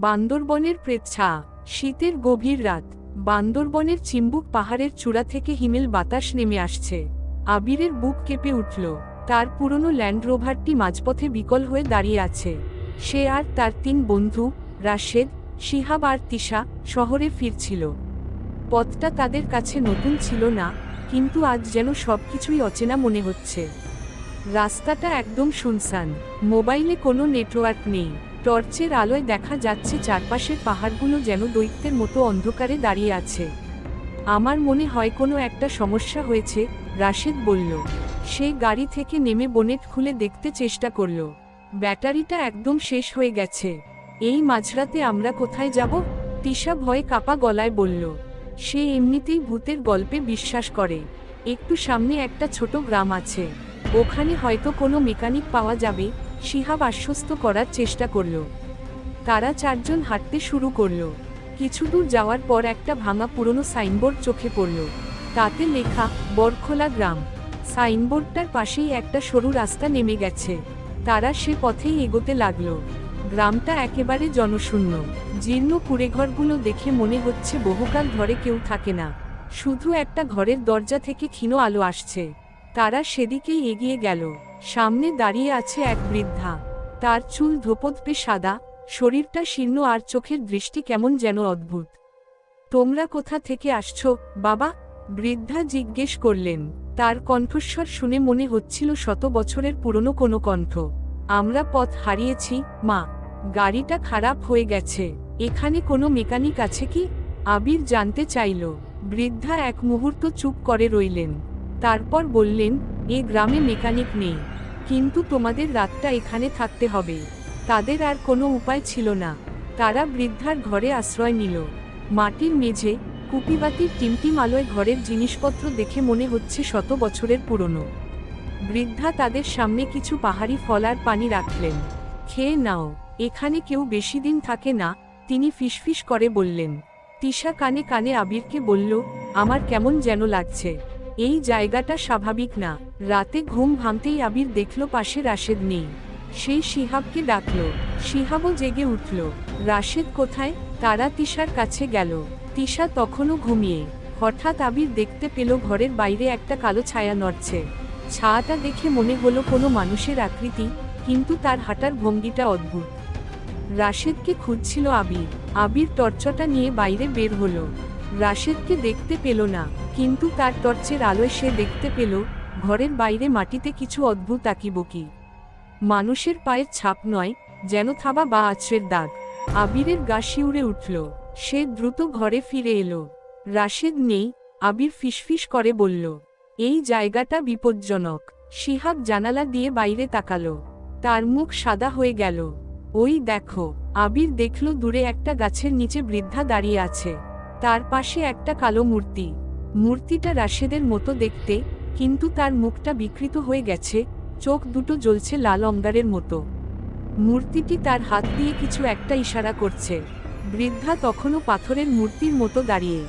বান্দরবনের প্রেচ্ছা শীতের গভীর রাত, বান্দরবনের চিম্বুক পাহাড়ের চূড়া থেকে হিমেল বাতাস নেমে আসছে। আবিরের বুক কেঁপে উঠল, তার পুরনো ল্যান্ড রোভারটি মাঝপথে বিকল হয়ে দাঁড়িয়ে আছে। সে আর তার তিন বন্ধু, রাশেদ, শিহাব আর তিশা, শহরে ফিরছিল। পথটা তাদের কাছে নতুন ছিল না, কিন্তু আজ যেন সব কিছুই অচেনা মনে হচ্ছে। রাস্তাটা একদম শুনসান মোবাইলে কোনো নেটওয়ার্ক নেই। টর্চের আলোয় দেখা যাচ্ছে চারপাশের পাহাড়গুলো যেন দৈত্যের মতো অন্ধকারে দাঁড়িয়ে আছে। আমার মনে হয় কোনো একটা সমস্যা হয়েছে, রাশেদ বলল। সে গাড়ি থেকে নেমে বনেট খুলে দেখতে চেষ্টা করল। ব্যাটারিটা একদম শেষ হয়ে গেছে। এই মাঝরাতে আমরা কোথায় যাব? তিশা ভয়ে কাপা গলায় বলল। সে এমনিতেই ভূতের গল্পে বিশ্বাস করে। একটু সামনে একটা ছোট গ্রাম আছে। ওখানে হয়তো কোনো মেকানিক পাওয়া যাবে শিহাব আশ্বস্ত করার চেষ্টা করল। তারা চারজন হাঁটতে শুরু করল। কিছু দূর যাওয়ার পর একটা ভাঙা পুরনো সাইনবোর্ড চোখে পড়ল। তাতে লেখা, বরখোলা গ্রাম। সাইনবোর্ডটার পাশেই একটা সরু রাস্তা নেমে গেছে। তারা সে পথেই এগোতে লাগল। গ্রামটা একেবারে জনশূন্য। জীর্ণ কুড়েঘরগুলো দেখে মনে হচ্ছে বহুকাল ধরে কেউ থাকে না। শুধু একটা ঘরের দরজা থেকে ক্ষীণ আলো আসছে। তারা সেদিকেই এগিয়ে গেল। সামনে দাঁড়িয়ে আছে এক বৃদ্ধা। তার চুল ধোপদপে সাদা, শরীরটা শীর্ণ আর চোখের দৃষ্টি কেমন যেন অদ্ভুত। তোমরা কোথা থেকে আসছো, বাবা? বৃদ্ধা জিজ্ঞেস করলেন। তার কণ্ঠস্বর শুনে মনে হচ্ছিল শত বছরের পুরনো কোনো কণ্ঠ। আমরা পথ হারিয়েছি, মা। গাড়িটা খারাপ হয়ে গেছে। এখানে কোনো মেকানিক আছে কি? আবির জানতে চাইল। বৃদ্ধা এক মুহূর্ত চুপ করে রইলেন। তারপর বললেন, এ গ্রামে মেকানিক নেই। কিন্তু তোমাদের রাতটা এখানে থাকতে হবে। তাদের আর কোনো উপায় ছিল না। তারা বৃদ্ধার ঘরে আশ্রয় নিল। মাটির মেঝে, কুপিবাতির টিমটিম আলোয় ঘরের জিনিসপত্র দেখে মনে হচ্ছে শত বছরের পুরনো। বৃদ্ধা তাদের সামনে কিছু পাহাড়ি ফল আর পানি রাখলেন। খেয়ে নাও, এখানে কেউ বেশি দিন থাকে না, তিনি ফিসফিস করে বললেন। তিশা কানে কানে আবিরকে বলল, আমার কেমন যেন লাগছে। এই জায়গাটা স্বাভাবিক না। রাতে ঘুম ভাঙতেই আবির দেখল পাশে রাশেদ নেই। সেই শিহাবকে ডাকল। শিহাবও জেগে উঠল। রাশেদ কোথায়? তারা তিশার কাছে গেল। তিশা তখনও ঘুমিয়ে। হঠাৎ আবির দেখতে পেল ঘরের বাইরে একটা কালো ছায়া নড়ছে। ছায়াটা দেখে মনে হলো কোনো মানুষের আকৃতি, কিন্তু তার হাঁটার ভঙ্গিটা অদ্ভুত। রাশেদকে খুঁজছিল আবির। আবির টর্চটা নিয়ে বাইরে বের হলো। রাশেদকে দেখতে পেল না, কিন্তু তার টর্চের আলোয় সে দেখতে পেল, ঘরের বাইরে মাটিতে কিছু অদ্ভুত আঁকিবকি। মানুষের পায়ের ছাপ নয়, যেন থাবা বা আছড়ের দাগ। আবিরের গা শিউরে উঠল, সে দ্রুত ঘরে ফিরে এলো। রাশেদ নেই, আবির ফিসফিস করে বলল, এই জায়গাটা বিপজ্জনক। শিহাব জানালা দিয়ে বাইরে তাকালো। তার মুখ সাদা হয়ে গেল। ওই দেখো, আবির দেখল দূরে একটা গাছের নিচে বৃদ্ধা দাঁড়িয়ে আছে। তার পাশে একটা কালো মূর্তি। মূর্তিটা রাশেদের মতো দেখতে, কিন্তু তার মুখটা বিকৃত হয়ে গেছে, চোখ দুটো জ্বলছে লাল অঙ্গারের মতো। মূর্তিটি তার হাত দিয়ে কিছু একটা ইশারা করছে। বৃদ্ধা তখনও পাথরের মূর্তির মতো দাঁড়িয়ে।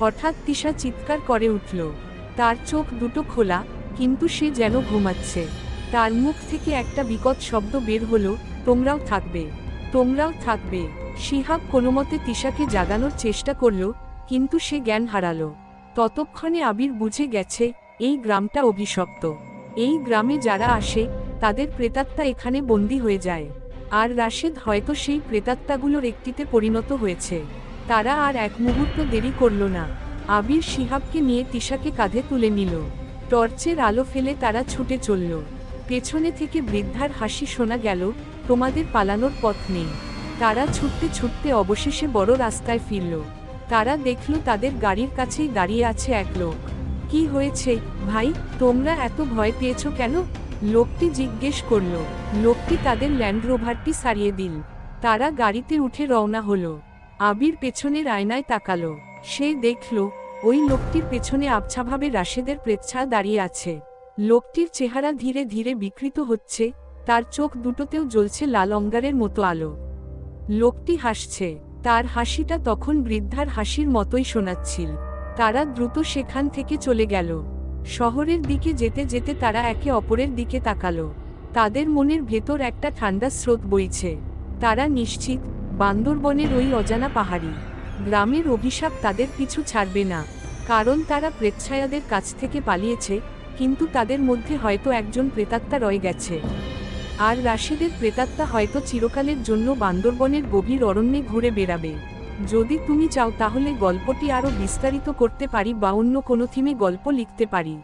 হঠাৎ তিশা চিৎকার করে উঠল। তার চোখ দুটো খোলা, কিন্তু সে যেন ঘুমাচ্ছে। তার মুখ থেকে একটা বিকট শব্দ বের হলো, তোমরাও থাকবে তোমরাও থাকবে। শিহাব কোনোমতে তিশাকে জাগানোর চেষ্টা করল কিন্তু সে জ্ঞান হারালো। ততক্ষণে আবির বুঝে গেছে, এই গ্রামটা অভিশপ্ত। এই গ্রামে যারা আসে, তাদের প্রেতাত্মা এখানে বন্দী হয়ে যায়। আর রাশেদ হয়তো সেই প্রেতাত্মাগুলোর একটিতে পরিণত হয়েছে। তারা আর এক মুহূর্ত দেরি করল না। আবির শিহাবকে নিয়ে তিশাকে কাঁধে তুলে নিল। টর্চের আলো ফেলে তারা ছুটে চলল। পেছনে থেকে বৃদ্ধার হাসি শোনা গেল, তোমাদের পালানোর পথ নেই। তারা ছুটতে ছুটতে অবশেষে বড় রাস্তায় ফিরল। তারা দেখল তাদের গাড়ির কাছেই দাঁড়িয়ে আছে এক লোক। কি হয়েছে, ভাই? তোমরা এত ভয় পেয়েছ কেন? লোকটি জিজ্ঞেস করল। লোকটি তাদের ল্যান্ড রোভারটি সারিয়ে দিল। তারা গাড়িতে উঠে রওনা হলো। আবির পেছনের আয়নায় তাকালো। সে দেখল, ওই লোকটির পেছনে আবছাভাবে রাশেদের প্রেচ্ছা দাঁড়িয়ে আছে। লোকটির চেহারা ধীরে ধীরে বিকৃত হচ্ছে, তার চোখ দুটোতেও জ্বলছে লাল অঙ্গারের মতো আলো। লোকটি হাসছে। তার হাসিটা তখন বৃদ্ধার হাসির মতোই শোনাচ্ছিল। তারা দ্রুত সেখান থেকে চলে গেল। শহরের দিকে যেতে যেতে তারা একে অপরের দিকে তাকালো। তাদের মনের ভেতর একটা ঠান্ডা স্রোত বইছে। তারা নিশ্চিত, বান্দরবনের ওই অজানা পাহাড়ি। গ্রামের অভিশাপ তাদের পিছু ছাড়বে না। কারণ তারা প্রেচ্ছায়াদের কাছ থেকে পালিয়েছে, কিন্তু তাদের মধ্যে হয়তো একজন প্রেতাত্মা রয়ে গেছে। আর রাশিদের প্রেতাত্মা হয়তো চিরকালের জন্য বান্দরবনের গভীর অরণ্যে ঘুরে বেড়াবে। যদি তুমি চাও তাহলে গল্পটি আরও বিস্তারিত করতে পারি বা অন্য কোনো থিমে গল্প লিখতে পারি।